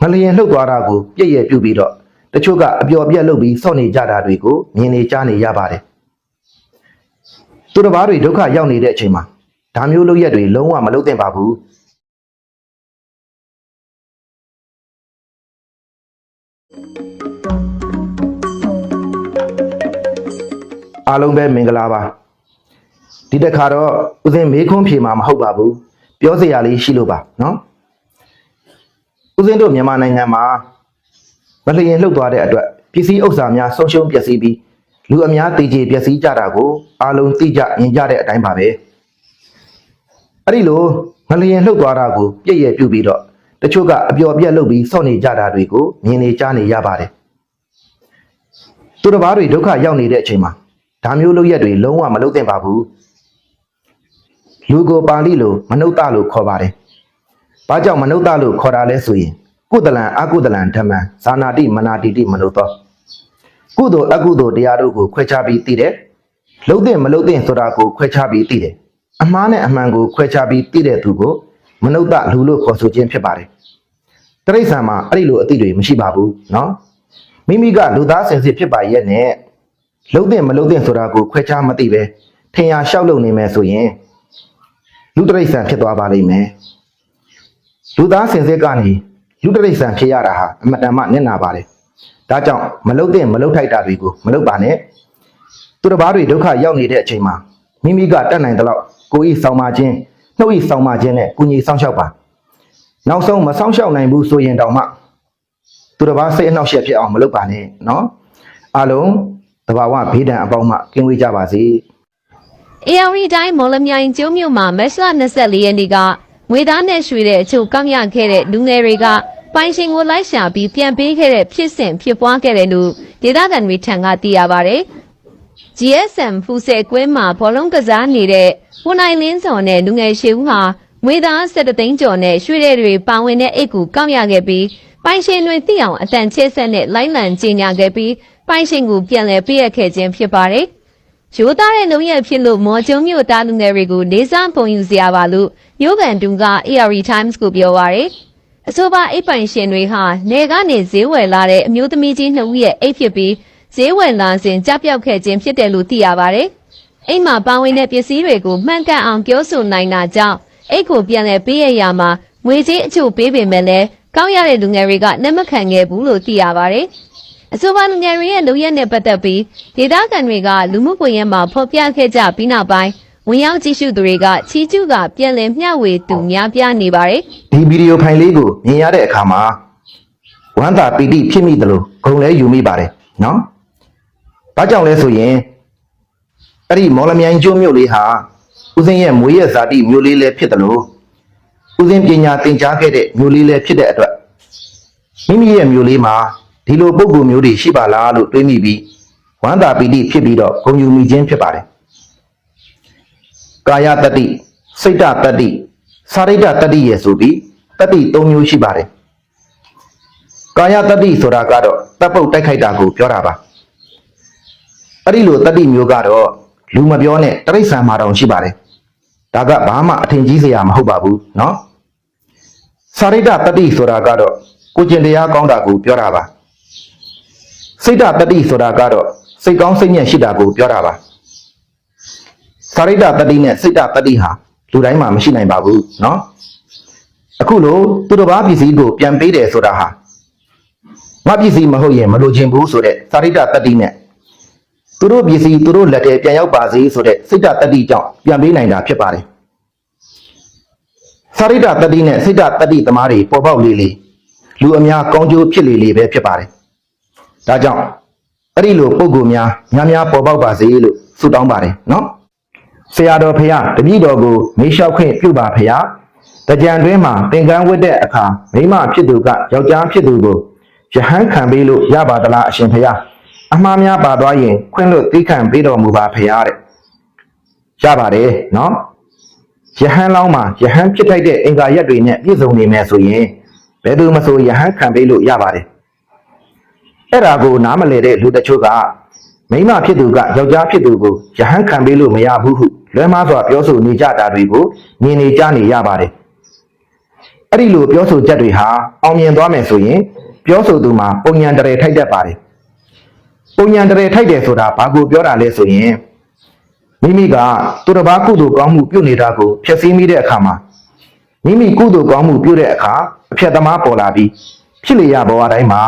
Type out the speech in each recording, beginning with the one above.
ငလျင်လှုပ်သွားတာကိုပြည့်ရပြုတ်ပြီးတော့တချို့ကအပျော်ပြက်လုပ်ပြီးစောင့်နေကြတာတွေကိုမြင်နေကြားနေရပါတယ်သူတစ်ပါးတွေဒုက္ခရောက်နေတဲ့အချိန်မှာဒါမျိုးလုပ်ရက်တွေလုံးဝမလုပ်သင့်ပါဘူးအားလုံးပဲမင်္ဂလာပါဒီတစ်ခါတော့ဦးစင်းမေးခွန်းဖြေမှာမဟုတ်ပါဘူးပြောစရာလေးရှိလို့ပါနော် ဦးစင်းတို့မြန်မာနိုင်ငံမှာမလျင်လှုပ်သွားတဲ့အတွက်ပစ္စည်းဥစ္စာများဆုံးရှုံးပျက်စီးပြီးလူအများတည်ကြည်ပျက်စီးကြတာကိုအားလုံးသိကြမြင်ကြတဲ့အတိုင်းပါပဲအဲ့ဒီလိုမလျင်လှုပ်သွားတာကိုပြည့်ရပြုတ်ပြီးတော့တချို့ကအပျော်ပြက်လုပ်ပြီးစောင့်နေကြတာတွေကိုမြင်နေကြားနေရပါတယ်သူတစ်ပါးတွေဒုက္ခရောက်နေတဲ့အချိန်မှာဒါမျိုးလုပ်ရက်တွေလုံးဝမလုပ်သင့်ပါဘူးလူကိုပါဠိလိုမနုဿလို့ခေါ်ပါတယ်။ ဘာကြောင့်မနုဿလို့ခေါ်တာလဲဆိုရင်ကုသလံအကုသလံဓမ္မံဇာနာတိမနာတိတိမနုဿကုသိုလ်အကုသိုလ်တရားတို့ကိုခွဲခြားပြီးသိတယ်။လှုပ်တဲ့မလှုပ်တဲ့ဆိုတာကိုခွဲခြားပြီးသိတယ်။အမှားနဲ့အမှန်ကိုခွဲခြားပြီးသိတဲ့သူကိုမနုဿလူလို့ခေါ်ဆိုခြင်းဖြစ်ပါတယ်။တရိษံမှာအဲ့ဒီလိုအသိတွေမရှိပါဘူးနော်။မိမိကလူသားစင်စစ်ဖြစ်ပါရဲ့နဲ့လှုပ်တဲ့မလှုပ်တဲ့ဆိုတာကိုခွဲခြားမသိပဲထင်ရလျှောက်လုပ်နေမယ်ဆိုရင်လူတရိษံဖြစ်သွားပါလိမ့်မယ် လူသားစင်စစ်ကနေလူတရိษံဖြစ်ရတာဟာအမတန်မှနစ်နာပါတယ်ဒါကြောင့်မလုတ်တဲ့မလုတ်ထိုက်တာတွေကိုမလုတ်ပါနဲ့သူတစ်ပါးတွေဒုက္ခရောက်နေတဲ့အချိန်မှာမိမိကတတ်နိုင်တဲ့လောက်ကိုယ်ဤဆောင်မခြင်းနှုတ်ဤဆောင်မခြင်းနဲ့ကုညီဆောင်ရှောက်ပါနောက်ဆုံးမဆောင်ရှောက်နိုင်ဘူးဆိုရင်တောင်မှသူတစ်ပါးစိတ်အနှောက်အယှက်ဖြစ်အောင်မလုပ်ပါနဲ့နော်အားလုံးတဘာဝဘေးဒဏ်အပေါင်းမှကင်းဝေးကြပါစေ AR တိုင်းမော်လမြိုင်ကျုံးမြို့မှာမက်စလ24ရက်နေ့က ငွေသားနဲ့ရွှေတဲ့အချို့ကောက်ရခဲ့တဲ့လူငယ်တွေကပိုင်ရှင်ကိုလိုက်ရှာပြီးပြန်ပေးခဲ့တဲ့ဖြစ်စဉ်ဖြစ်ပွားခဲ့တယ်လို့ဒေသခံတွေထံကသိရပါဗျ။ GSM ဖူဆယ်ကွင်းမှာဘောလုံးကစားနေတဲ့ဝန်နိုင်လင်းစော်နဲ့လူငယ်ရှေဦးဟာငွေသား17သိန်းကျော်နဲ့ရွှေတဲ့တွေပါဝင်တဲ့အိတ်ကူကောက်ရခဲ့ပြီးပိုင်ရှင်တွေသိအောင်အတန်ချဲဆက်နဲ့လိုင်းလံကြီးညာခဲ့ပြီးပိုင်ရှင်ကိုပြန်လည်ပေးအပ်ခဲ့ခြင်းဖြစ်ပါတယ်။ ရိုးသားတဲ့လုံရဖြစ်လို့မော်ကျုံမြို့သားလူငယ်တွေကိုလေးစားပုံယူစရာပါလို့မြို့ကန်တူက ARE Times ကိုပြောပါရယ်အဆိုပါအိပ်ပိုင်ရှင်တွေဟာနေကနေဈေးဝယ်လာတဲ့အမျိုးသမီးကြီးနှစ်ဦးရဲ့အိပ်ဖြစ်ပြီးဈေးဝယ်လာစဉ်ကြပြောက်ခဲ့ခြင်းဖြစ်တယ်လို့သိရပါရယ်အိမ်မှာပါဝင်တဲ့ပစ္စည်းတွေကိုမှန်ကန်အောင်ပြောဆိုနိုင်တာကြောင့်အိတ်ကိုပြန်လည်ပေးရရမှာငွေကြေးအချို့ပေးပေမဲ့လည်းကောင်းရတဲ့လူငယ်တွေကလက်မခံခဲ့ဘူးလို့သိရပါရယ် အဆိုပါလူငယ်တွေရဲ့လူရက်နဲ့ပတ်သက်ပြီးဒေသခံတွေကလူမှုကွန်ရက်မှာဖော်ပြခဲ့ကြပြီးနောက်ပိုင်းဝင်ရောက်ကြည့်ရှုသူတွေကချီကျူးကပြန်လည်မျှဝေသူများပြားနေပါတယ်ဒီဗီဒီယိုဖိုင်လေးကိုမြင်ရတဲ့အခါမှာဝမ်းသာပီတိဖြစ်မိသလိုဂုဏ်လည်းယူမိပါတယ်နော်။ဘာကြောင့်လဲဆိုရင်အဲ့ဒီမော်လမြိုင်ကျွန်းမြို့လေးဟာဦးစင်းရဲ့မွေးရဇာတိမြို့လေးလည်းဖြစ်တယ်လို့ဦးစင်းပညာသင်ကြားခဲ့တဲ့မြို့လေးလည်းဖြစ်တဲ့အတွက်မိမိရဲ့မြို့လေးမှာ ဒီလိုပုံကူမျိုးတွေရှိပါလားလို့တွေးမိပြီးဝမ်းသာပီတိဖြစ်ပြီးတော့ဂုဏ်ယူမိခြင်းဖြစ်ပါတယ်။ကာယတတ္တိစိတ်တတတ္တိစာရိတ္တတတ္တိရဲ့ဆိုပြီးတတ္တိ၃မျိုးရှိပါတယ်။ကာယတတ္တိဆိုတာကတော့တပ်ပုတ်တိုက်ခိုက်တာကိုပြောတာပါ။အဲ့ဒီလိုတတ္တိမျိုးကတော့လူမပြောနဲ့တရိษံမှာတောင်ရှိပါတယ်။ဒါကဘာမှအထင်ကြီးစရာမဟုတ်ပါဘူးเนาะ။စာရိတ္တတတ္တိဆိုတာကတော့ကိုကျင်တရားကောင်းတာကိုပြောတာပါ။ စိတ်တတတ္တိဆိုတာကတော့စိတ်ကောင်းစိတ်ညက်ရှိတာကိုပြောတာပါ။စာရိတ္တတတ္တိနဲ့စိတ်တတတ္တိဟာလူတိုင်းမှာမရှိနိုင်ပါဘူးเนาะ။အခုလိုသူတစ်ပါးပစ္စည်းကိုပြန်ပေးတယ်ဆိုတာဟာငါပစ္စည်းမဟုတ်ရင်မလိုချင်ဘူးဆိုတဲ့စာရိတ္တတတ္တိနဲ့သူတို့ပစ္စည်းသူတို့လက်ထဲပြန်ရောက်ပါစေဆိုတဲ့စိတ်တတတ္တိကြောင့်ပြန်ပေးနိုင်တာဖြစ်ပါတယ်။စာရိတ္တတတ္တိနဲ့စိတ်တတတ္တိသမားတွေပေါ်ပေါက်လေလေလူအများကောင်းကျိုးဖြစ်လေလေပဲဖြစ်ပါတယ်။ ဒါကြောင့်အဲ့ဒီလိုပုံကူများများများပေါ်ပေါက်ပါစေလို့ဆုတောင်းပါတယ်နော်။ဆရာတော်ဖရာတပည့်တော်ကိုမေးလျှောက်ခွင့်ပြုပါဖရာ။တကြံတွင်းမှာသင်္ကန်းဝတ်တဲ့အခါမိမဖြစ်သူကယောက်ျားဖြစ်သူကိုယဟန်ခံပေးလို့ရပါသလားအရှင်ဖရာ။အမှားများပါသွားရင်ခွင့်လွတ်သိခံပေးတော်မူပါဖရာတဲ့။ရပါတယ်နော်။ယဟန်လောင်းမှာယဟန်ဖြစ်ထိုက်တဲ့အင်္ဂါရက်တွေနဲ့ပြည့်စုံနေမယ်ဆိုရင်ဘယ်သူမဆိုယဟန်ခံပေးလို့ရပါတယ်။ အဲ့ဒါကိုနားမလည်တဲ့လူတချို့ကမိန်းမဖြစ်သူကယောက်ျားဖြစ်သူကိုယဟန်ခံပေးလို့မရဘူးဟုလွဲမှားစွာပြောဆိုနေကြတာတွေကိုမြင်နေကြနေရပါတယ်အဲ့ဒီလိုပြောဆိုချက်တွေဟာအောင်မြင်သွားမယ်ဆိုရင် ပြောဆိုသူမှာပုံညာတရေထိုက်တတ်ပါတယ်ပုံညာတရေထိုက်တယ်ဆိုတာဘာကိုပြောတာလဲဆိုရင်မိမိကသူတစ်ပါးကုသိုလ်ကောင်းမှုပြုနေတာကိုဖျက်ဆီးမိတဲ့အခါမှာမိမိကုသိုလ်ကောင်းမှုပြုတဲ့အခါအဖြတ်သမားပေါ်လာပြီးဖြစ်လျက်ဘဝတိုင်းမှာ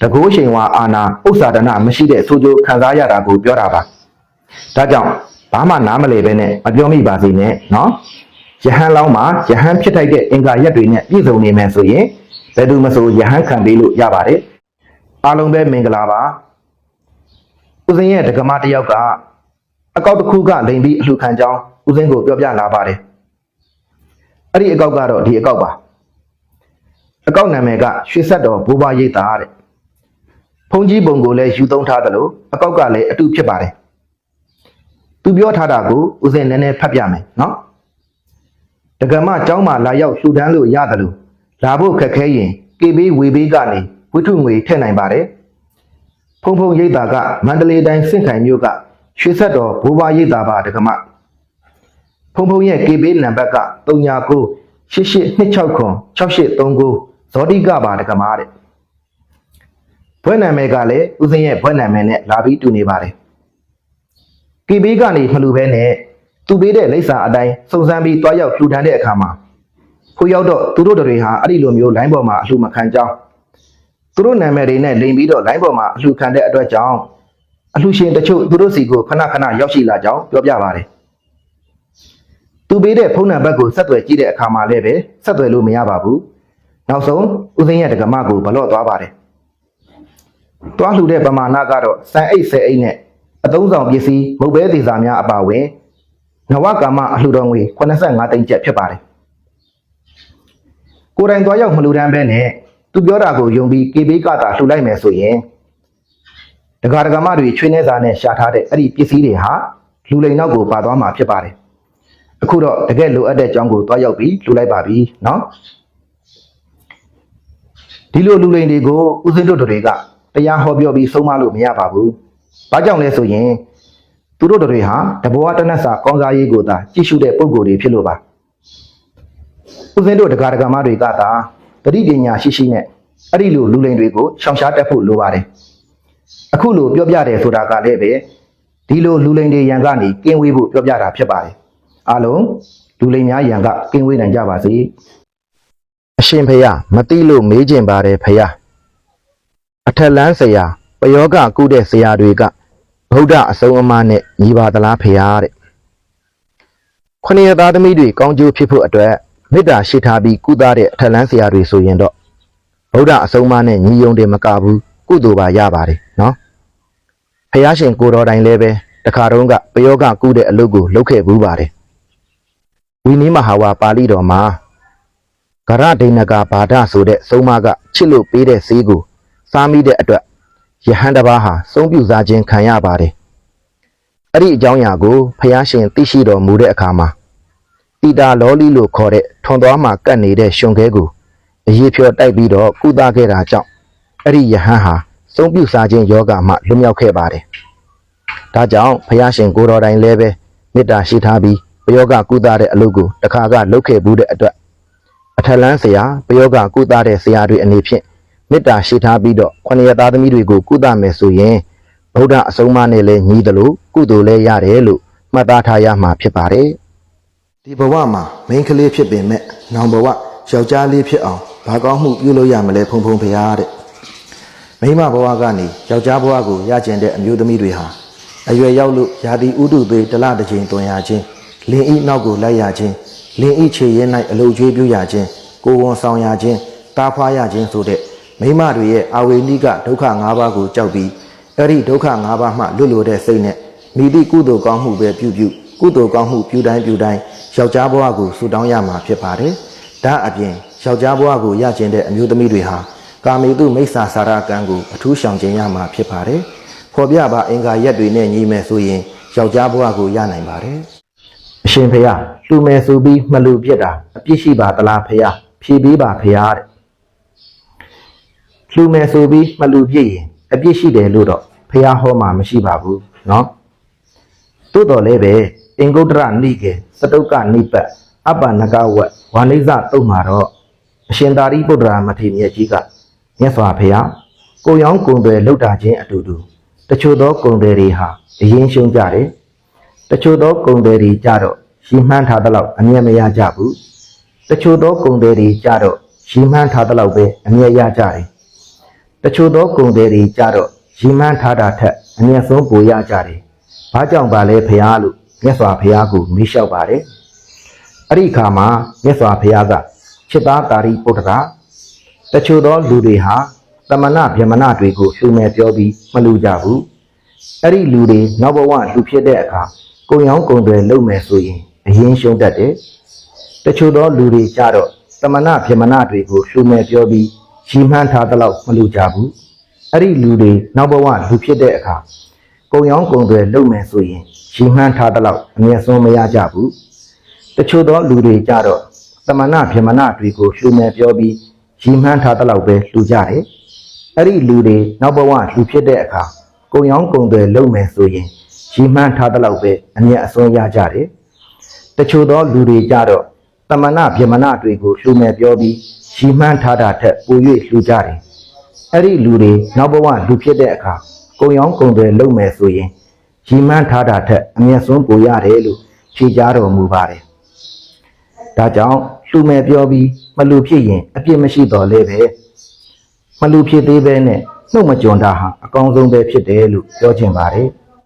တကိုးရှင်ဝါအာနာဥစ္စာဒနာမရှိတဲ့ဆိုကြခံစားရတာကိုပြောတာပါဒါကြောင့်ဘာမှနားမလည်ပဲနဲ့မပြောမိပါစေနဲ့နော်ယဟန်လောင်းမှာယဟန်ဖြစ်ထိုက်တဲ့အင်္ဂါရက်တွေနဲ့ပြည့်စုံနေမယ်ဆိုရင်ဘယ်သူမဆိုယဟန်ခံပေးလို့ရပါတယ်အားလုံးပဲမင်္ဂလာပါဦးစင်းရဲ့ဒကမတစ်ယောက်ကအကောက်တစ်ခုကလိန်ပြီးအလှခံကြောင်းဦးစင်းကိုပြောပြလာပါတယ်အဲ့ဒီအကောက်ကတော့ဒီအကောက်ပါအကောက်နာမည်ကရွှေဆက်တော်ဘိုးဘွားရိပ်သာတဲ့ ဖုန်ကြီးပုံကိုလည်းယူသုံးထားတယ်လို့အကောက်ကလည်းအတူဖြစ်ပါတယ်သူပြောထားတာကိုဦးစင်းနည်းနည်းဖတ်ပြမယ်နော်ဒကမเจ้าမှာလာရောက်လှူဒန်းလို့ရတယ်လို့လာဖို့ခက်ခဲရင်ကေဘေးဝေဘေးကနေဝိထုငွေထည့်နိုင်ပါတယ်ဖုံဖုံရိပ်သာကမန္တလေးတိုင်းစင့်ခိုင်မြို့ကရွှေဆက်တော်ဘိုးဘွားရိပ်သာပါဒကမဖုံဖုံရဲ့ကေဘေးနံပါတ်က39 8826 6839ဇောတိကပါဒကမတဲ့ ဘွဲ့နာမည်ကလည်းဦးစင်းရဲ့ဘွဲ့နာမည်နဲ့လာပြီးတူနေပါတယ်ကေဘေးကနေမလူဘဲနဲ့သူပေးတဲ့လိပ်စာအတိုင်းစုံစမ်းပြီးတွားရောက်လှူဒန်းတဲ့အခါမှာခိုးရောက်တော့သူတို့တွေဟာအဲ့ဒီလိုမျိုးလိုင်းပေါ်မှာအလှူမခံကြောင်းသူတို့နာမည်တွေနဲ့လိန်ပြီးတော့လိုင်းပေါ်မှာအလှူခံတဲ့အတွက်ကြောင့်အလှူရှင်တချို့သူတို့စီကိုခဏခဏရောက်ရှိလာကြောင်းပြောပြပါတယ်သူပေးတဲ့ဖုန်းနံပါတ်ကိုဆက်သွယ်ကြည့်တဲ့အခါမှာလည်းပဲဆက်သွယ်လို့မရပါဘူးနောက်ဆုံးဦးသိန်းရဲ့ဒကမကိုဘလော့သွားပါတယ် တွားလှူတဲ့ပမာဏကတော့စံအိတ်ဆယ်အိတ်နဲ့အသုံးဆောင်ပစ္စည်းမုတ်ဘဲသေးစာများအပါအဝင်နဝကာမအလှူတော်ငွေ85သိန်းကျပ်ဖြစ်ပါတယ်ကိုယ်တိုင်သွားရောက်မလှူဒန်းပဲနဲ့သူပြောတာကိုယုံပြီးကေဘေးကတာလှူလိုက်မယ်ဆိုရင်ဒကာဒကာမတွေချွေးနေစာနဲ့ရှာထားတဲ့အဲ့ဒီပစ္စည်းတွေဟာလူလိန်နောက်ကိုပါသွားမှာဖြစ်ပါတယ်အခုတော့တကယ်လိုအပ်တဲ့အကြောင်းကိုသွားရောက်ပြီးလှူလိုက်ပါပြီနော်ဒီလိုလူလိန်တွေကိုဦးစင်းတို့တွေက တရားဟောပြောပြီးဆုံးမလို့မရပါဘူး။ဘာကြောင့်လဲဆိုရင်သူတို့တွေဟာတဘောတနတ်စာကောင်းစားရေးကိုသာကြည့်ရှုတဲ့ပုံကိုယ်တွေဖြစ်လို့ပါ။ဦးစင်းတို့တရားဒဂမတွေကသာတတိပညာရှိရှိနဲ့အဲ့ဒီလိုလူလိန်တွေကိုရှောင်ရှားတတ်ဖို့လိုပါတယ်။အခုလိုပြောပြတယ်ဆိုတာကလည်းပဲဒီလိုလူလိန်တွေရန်ကနေကင်းဝေးဖို့ပြောပြတာဖြစ်ပါတယ်။အားလုံးလူလိန်များရန်ကကင်းဝေးနိုင်ကြပါစေ။အရှင်ဖေယမတိလို့မေးကျင်ပါတယ်ဖေယ။ အထက်လန်းဆရာပယောဂကုတဲ့ဆရာတွေကဗုဒ္ဓအဆုံးအမနဲ့ညီပါသလားဖေရတဲ့ခொနည်းသားသမီးတွေကောင်းကျိုးဖြစ်ဖို့အတွက်မေတ္တာရှိထားပြီးကုသတဲ့အထက်လန်းဆရာတွေဆိုရင်တော့ဗုဒ္ဓအဆုံးအမနဲ့ညီယုံတယ်မကဘူးကုသိုလ်ပါရပါတယ်နော်ဖះရှင်ကိုတော်တိုင်လည်းပဲတခါတုန်းကပယောဂကုတဲ့အလုပ်ကိုလုပ်ခဲ့ဘူးပါတယ်ဝိနည်းမဟာဝါပါဠိတော်မှာဂရဒိဏကဘာဒဆိုတဲ့ဆုံးမကချစ်လို့ပေးတဲ့ဈေးကို စားမိတဲ့အတွက်ယဟန်တစ်ပါးဟာစုံပြူစားခြင်းခံရပါတယ်။အဲ့ဒီအကြောင်းအရာကိုဖျားရှင်သိရှိတော်မူတဲ့အခါမှာတီတာလောလီလို့ခေါ်တဲ့ထွန်သွားမှာကတ်နေတဲ့ရှင်ခဲကိုအရေးဖြောတိုက်ပြီးတော့ကုသခဲ့တာကြောင့်အဲ့ဒီယဟန်ဟာစုံပြူစားခြင်းယောဂမှလွတ်မြောက်ခဲ့ပါတယ်။ဒါကြောင့်ဖျားရှင်ကိုတော်တိုင်လည်းပဲမေတ္တာရှိထားပြီးပယောဂကုသတဲ့အလုပ်ကိုတစ်ခါကလုပ်ခဲ့ဘူးတဲ့အတွက်အထက်လန်းဆရာပယောဂကုသတဲ့ဆရာတွေအနေဖြင့် မေတ္တာရှိထားပြီးတော့ခொနည်းသားသမီးတွေကိုကုသမယ်ဆိုရင်ဗုဒ္ဓအဆုံးအမနဲ့လည်းညီတယ်လို့ကုသိုလ်လည်းရတယ်လို့မှတ်သားထားရမှာဖြစ်ပါတယ်ဒီဘဝမှာမိန်းကလေးဖြစ်ပင်မဲ့နောင်ဘဝယောက်ျားလေးဖြစ်အောင်ဘာကောင်းမှုပြုလို့ရမလဲဖုံဖုံဖရားတဲ့မိန်းမဘဝကနေယောက်ျားဘဝကိုရကျင်တဲ့အမျိုးသမီးတွေဟာအရွယ်ရောက်လို့ယာတိဥတုသေးတလတစ်ချိန်တွင်ရခြင်းလင်းဤနောက်ကိုလိုက်ရခြင်းလင်းဤခြေရင်း၌အလုတ်ကျွေးပြုရခြင်းကိုယ်ဝန်ဆောင်ရခြင်းတားဖွားရခြင်းဆိုတဲ့ မိမတွေရဲ့အာဝေနိကဒုက္ခ၅ပါးကိုကြောက်ပြီးအဲ့ဒီဒုက္ခ၅ပါးမှလွတ်လို့တဲ့စိတ်နဲ့မိတိကုသိုလ်ကောင်းမှုပဲပြုပြုကုသိုလ်ကောင်းမှုပြုတိုင်းပြုတိုင်းယောက်ျားဘဝကိုဆူတောင်းရမှာဖြစ်ပါတယ်။ဒါအပြင်ယောက်ျားဘဝကိုရကျင်တဲ့အမျိုးသမီးတွေဟာကာမေတုမိစ္ဆာစာရကံကိုအထူးရှောင်ကျဉ်ရမှာဖြစ်ပါတယ်။ဖော်ပြပါအင်္ဂါရက်တွေနဲ့ညီမယ်ဆိုရင်ယောက်ျားဘဝကိုရနိုင်ပါတယ်။အရှင်ဖေယလူမယ်ဆိုပြီးမလူပြစ်တာအပြစ်ရှိပါသလားဖေယဖြေပေးပါဖေယတဲ့ လှူမယ်ဆိုပြီးမလှူပြည့်ရင်အပြစ်ရှိတယ်လို့တော့ဖះဟောမှာမရှိပါဘူးเนาะသို့တော်လည်းပဲအင်္ဂုတ္တရနိကေစတုကနိပတ်အပ္ပနကဝတ်ဝါနိဇတုတ်မှာတော့ အရှင်သာရိပုတ္တရာမထေရမြတ်ကြီးကမြတ်စွာဘုရားကိုယ်ရောင်းကိုယ်တွေလှုပ်တာချင်းအတူတူတချို့သောကိုယ်တွေဟာအရင်ရှုံးကြတယ်တချို့သောကိုယ်တွေကြတော့ရှီမှန်းထားသလောက်အမြတ်မရကြဘူးတချို့သောကိုယ်တွေကြတော့ရှီမှန်းထားသလောက်ပဲအမြတ်ရကြတယ် တချို့သောကိုယ်တွေကြတော့ရှီမှန်းထားတာထက်အမြတ်ဆုံးပိုရကြတယ်ဘာကြောင့်ပါလဲဘုရားလို့မြတ်စွာဘုရားကိုမေးလျှောက်ပါတယ်အဲ့ဒီအခါမှာမြတ်စွာဘုရားကจิตသားတာရိပုတ္တရာတချို့သောလူတွေဟာတမနာဗျမနာတွေကိုရှုံမဲ့ပြောပြီးမလူကြဘူးအဲ့ဒီလူတွေနောက်ဘဝလူဖြစ်တဲ့အခါကုံရောင်းကုံတွေလုံမယ်ဆိုရင်အရင်ရှုံတတ်တယ်တချို့သောလူတွေကြတော့တမနာဗျမနာတွေကိုရှုံမဲ့ပြောပြီး ရီမှန်းထားသလောက်မလူကြဘူးအဲ့ဒီလူတွေနောက်ဘဝလူဖြစ်တဲ့အခါကုံရောင်းကုံတွေလုံမယ်ဆိုရင်ရီမှန်းထားသလောက်အမြတ်ဆုံးမရကြဘူးတချို့သောလူတွေကြတော့တမနာဗြဟ္မဏတွေကိုလှူမယ်ပြောပြီးရီမှန်းထားတဲ့လောက်ပဲလှူကြတယ်။အဲ့ဒီလူတွေနောက်ဘဝလှူဖြစ်တဲ့အခါကုံရောင်းကုံတွေလုံမယ်ဆိုရင်ရီမှန်းထားတဲ့လောက်ပဲအမျက်အစွန်းရကြတယ်။တချို့သောလူတွေကြတော့တမနာဗြဟ္မဏတွေကိုလှူမယ်ပြောပြီး ရီမှန်းထားတာထက်ပို၍လှူကြတယ်။အဲ့ဒီလူတွေနောက်ဘဝလှူဖြစ်တဲ့အခါကုံရောင်းကုံတွေလုံမယ်ဆိုရင်ရီမှန်းထားတာထက်အမျက်စွန်းပိုရတယ်လို့ဖြေကြားတော်မူပါတယ်။ဒါကြောင့်လှူမယ်ပြောပြီးမလူဖြစ်ရင်အပြစ်မရှိတော့လဲပဲမလူဖြစ်သေးပဲနဲ့နှုတ်မကြွန်တာဟာအကောင်းဆုံးပဲဖြစ်တယ်လို့ပြောချင်ပါတယ်